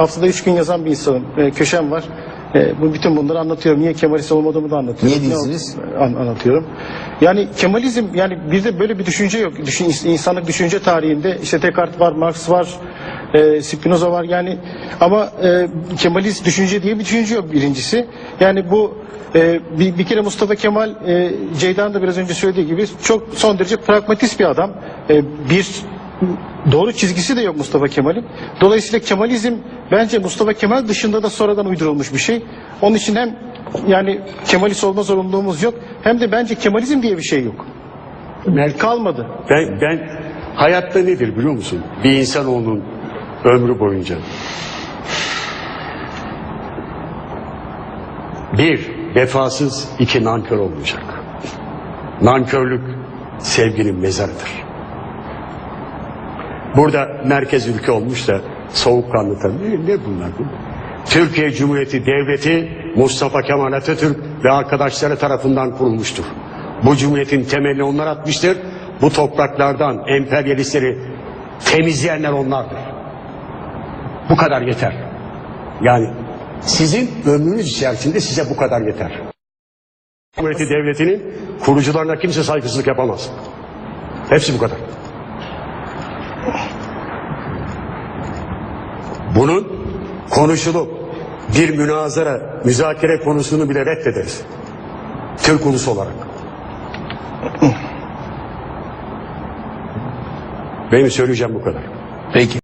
haftada üç gün yazan bir insanım. E, köşem var. E, bu bütün bunları anlatıyorum. Niye Kemalist olmadığımı da anlatıyorum. Niye değilsiniz? an- anlatıyorum. Yani Kemalizm yani bizde böyle bir düşünce yok. Düşün, insanlık düşünce tarihinde işte Descartes var, Marx var, e, Spinoza var yani ama e, Kemalist düşünce diye bir düşünce yok birincisi. Yani bu e, bir, bir kere Mustafa Kemal e, Ceydan da biraz önce söylediği gibi çok son derece pragmatist bir adam. E, bir doğru çizgisi de yok Mustafa Kemal'in. Dolayısıyla Kemalizm bence Mustafa Kemal dışında da sonradan uydurulmuş bir şey. Onun için hem yani Kemalist olma zorunluluğumuz yok hem de bence Kemalizm diye bir şey yok. Kalmadı. Ben, ben hayatta nedir biliyor musun? Bir insanoğlunun ömrü boyunca. Bir, vefasız, iki nankör olmayacak. Nankörlük sevginin mezarıdır. Burada merkez ülke olmuş da soğukkanlı tabii. Ne, bunlar bu? Türkiye Cumhuriyeti Devleti Mustafa Kemal Atatürk ve arkadaşları tarafından kurulmuştur. Bu cumhuriyetin temelini onlar atmıştır. Bu topraklardan emperyalistleri temizleyenler onlardır. Bu kadar yeter. Yani sizin ömrünüz içerisinde size bu kadar yeter. Cumhuriyeti Devleti'nin kurucularına kimse saygısızlık yapamaz. Hepsi bu kadar. Bunun konuşulup bir münazara, müzakere konusunu bile reddederiz. Türk ulusu olarak. Benim söyleyeceğim bu kadar. Peki.